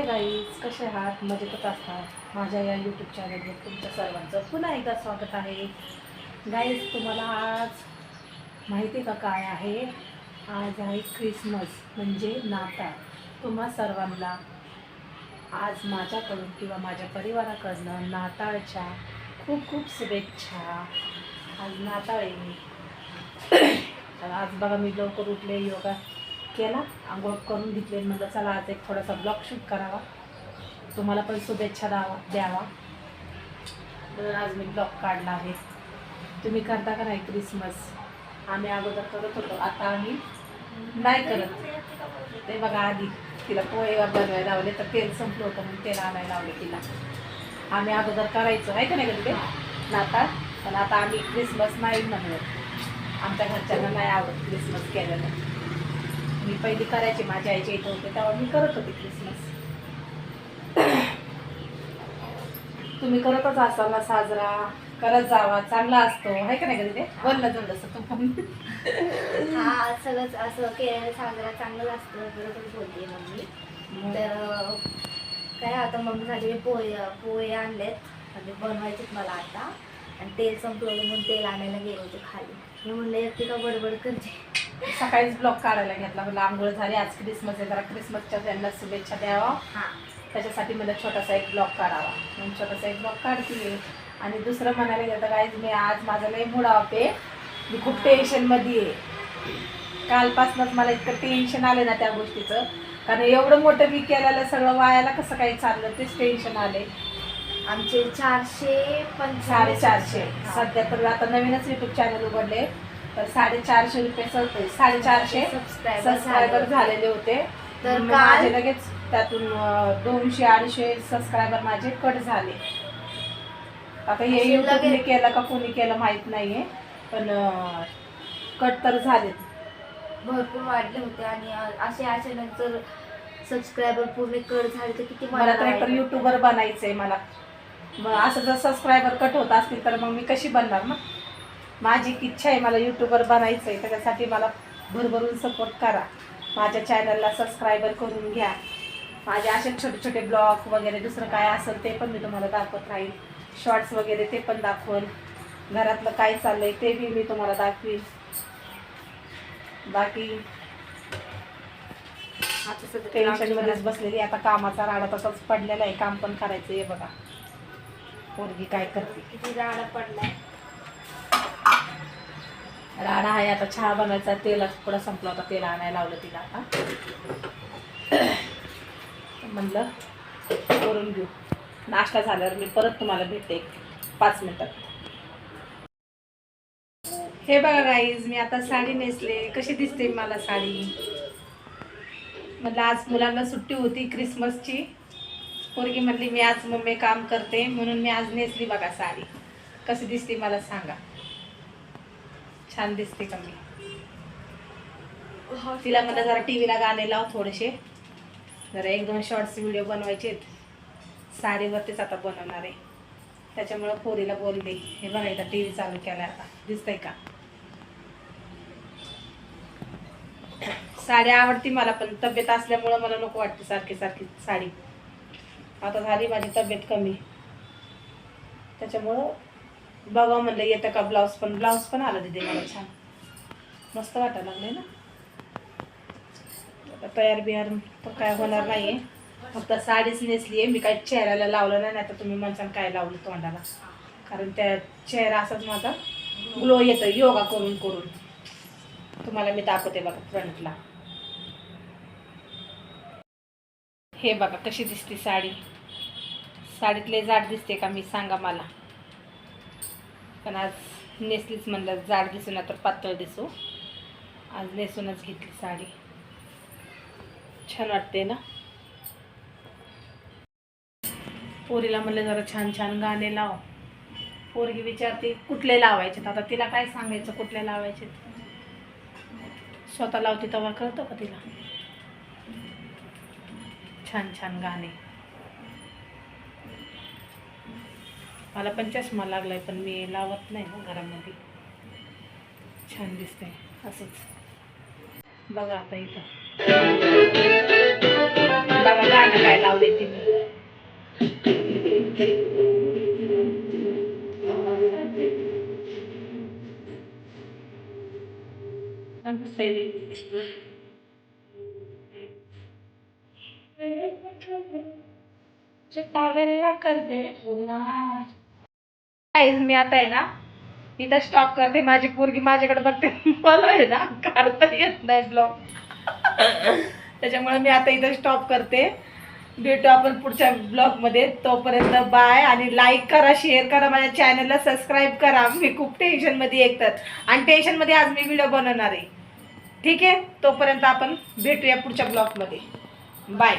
Hi guys कसे आहात? मजेतच असतात माझ्या या यूट्यूब चॅनलवर तुमच्या सर्वांचं पुन्हा एकदा स्वागत आहे. गाईज तुम्हाला आज माहिती का काय आहे? आज आहे क्रिसमस म्हणजे नाताळ. तुम्हा सर्वांना आज माझ्याकडून किंवा माझ्या परिवाराकडनं नाताळच्या खूप खूप शुभेच्छा. आज नाताळ आहे. तर आज बघा मी लवकर उठले योगा केला आंघोळ करून घेतले म्हटलं चला आज एक थोडासा ब्लॉग शूट करावा. तुम्हाला पण शुभेच्छा द्यावा द्यावा. म्हणून आज मी ब्लॉग काढला आहे. तुम्ही करता का नाही क्रिसमस? आम्ही अगोदर करत होतो आता आम्ही नाही करत. ते बघा आधी तिला पोहे बनवायला लावले तर तेल संपलं होतं म्हणून तेल आणायला लावले तिला. आम्ही अगोदर करायचो आहे का नाही कधी ते नाताळ? पण आता आम्ही क्रिसमस नाही म्हणत. आमच्या घरच्यांना नाही आवडत क्रिसमस केलेलं. मी पहिली करायची माझ्या आईच्या इथं होते तेव्हा मी करत होते क्रिसमस तुम्ही करतच असाल ना साजरा करत जावा चांगला असतो आहे का नाही कधी ते बोललं जमलं असं तू पण हा सगळंच असं केलेलं साजरा चांगलं असतं बरोबर बोलते मम्मी. तर अं, काय आता मम्मीसाठी मी पोहे पोहे आणलेत. आणि बनवायचेत मला आता. आणि तेल संपलं म्हणून तेल आणायला गेले होते खाली. मी म्हणलं एकटी का बडबड करते? सकाळीच ब्लॉग काढायला घेतला. मला आंघोळ झाली आज क्रिसमस आहे जरा क्रिसमसच्या त्यांना शुभेच्छा द्यावा. हा. त्याच्यासाठी मला छोटासा एक ब्लॉग काढावा. म्हणून छोटासा एक ब्लॉग काढते. आणि दुसरं म्हणायला गेलं तर काहीच मी आज माझं लय मूड ऑफ आहे. मी खूप टेन्शनमध्ये आहे. कालपासूनच मला इतकं टेन्शन आलं ना त्या गोष्टीचं. कारण एवढं मोठं मी केलेलं सगळं वायाला कसं काही चाललं तेच टेन्शन आले आमचे चारशे पंचवीस. साडेचारशे. सध्या तर आता नवीनच युट्यूब चॅनल उघडले तर साडेचारशे रुपये चालतंय साडेचारशे सबस्क्रायबर झालेले होते. तर माझे लगेच त्यातून दोनशे अडीचशे सबस्क्रायबर माझे कट झाले. आता हे असे युट्यूबने केलं का कोणी केलं माहीत नाहीये पण कट तर झालेत. भरपूर वाढले होते आणि असे अचानक जर सबस्क्रायबर पूर्ण कट झाले तर किती मला तर युट्यूबर बनायचंय मला. मग असं जर सबस्क्रायबर कट होत असतील तर मग मी कशी बनणार ना? माझी इच्छा आहे मला युट्यूबर बनायचंय त्याच्यासाठी मला भरभरून सपोर्ट करा. माझ्या चॅनलला सबस्क्रायबर करून घ्या. माझे असे छोटे छोटे ब्लॉग वगैरे दुसरं काय असेल ते पण मी तुम्हाला दाखवत राहील. शॉर्ट्स वगैरे ते पण दाखवेल. घरातलं काय चाललंय ते बी मी तुम्हाला दाखवीन. बाकी आता सध्या टेन्शन मध्येच बसलेली आता कामाचा राडा तसाच पडलेला आहे. काम पण करायचं आहे बघा. पोरगी काय करते? किती राडा पडलाय. राडा आहे आता चहा बनवायचा तेल थोडा संपला होता तेल आणायला लावलं तिला आता. म्हणलं करून घेऊ. नाश्ता झाल्यावर मी परत तुम्हाला भेटते पाच मिनिटात. हे बघा गाईज मी आता साडी नेसले. कशी दिसते मला साडी? म्हटलं आज मुलांना सुट्टी होती क्रिसमसची. पोरगी म्हटली मी आज मम्मी काम करते म्हणून मी आज नेसली बघा साडी. कशी दिसते मला सांगा. छान दिसते का मी? तिला म्हणलं जरा टी व्हीला गाणे लाव थोडेसे. जरा एक दोन शॉर्ट्स व्हिडिओ बनवायचे आहेत. साडीवरतीच आता बनवणार आहे. त्याच्यामुळं पोरीला बोलले हे बघा इथं टी व्ही चालू केला आता. दिसतंय का? साडी आवडती मला पण तब्येत असल्यामुळं मला नको वाटते सारखी सारखी साडी. आता झाली माझी तब्येत कमी. त्याच्यामुळं बघा म्हणलं येतं का ब्लाऊज पण? ब्लाऊज पण आला तिथे मला छान. मस्त वाटायला लागले ना? आता तयार बिहार तर काय होणार नाही फक्त साडीच नेसली आहे मी काही चेहऱ्याला लावलं नाही तर तुम्ही म्हणसान काय लावलं तोंडाला. कारण त्या चेहरा असाच माझा. ग्लो येतं योगा करून करून. तुम्हाला मी दाखवते बघा फ्रंटला. हे बघा कशी दिसते साडी. साडीतले जाड दिसते का मी सांगा मला. पण आज नेसलीच म्हणलं जाड दिसू ना तर पातळ दिसू. आज नेसूनच घेतली साडी. छान वाटते ना? पोरीला म्हणलं जरा छान छान गाणे लाव. पोरगी विचारते कुठले लावायचे आता तिला काय सांगायचं कुठले लावायचे स्वतः लावते तेव्हा कळतं का तिला? छान छान गाणे. मला पण चष्मा लागला आहे पण मी लावत नाही ना घरामध्ये. छान दिसते असंच. बघा आता इथं. बघा गाणं काय लावले ती मी कावेरीला मी आता आहे ना इथं स्टॉप करते. माझी पोरगी माझ्याकडे बघते. मला आहे ना काढता येत नाही ब्लॉग त्याच्यामुळे मी आता इथं स्टॉप करते. भेटू आपण पुढच्या ब्लॉगमध्ये तोपर्यंत बाय आणि लाईक करा शेअर करा. माझ्या चॅनलला सबस्क्राईब करा. मी खूप टेन्शनमध्ये एकतर. आणि टेन्शनमध्ये आज मी व्हिडिओ बनवणार आहे. ठीक आहे? तोपर्यंत आपण भेटूया पुढच्या ब्लॉगमध्ये बाय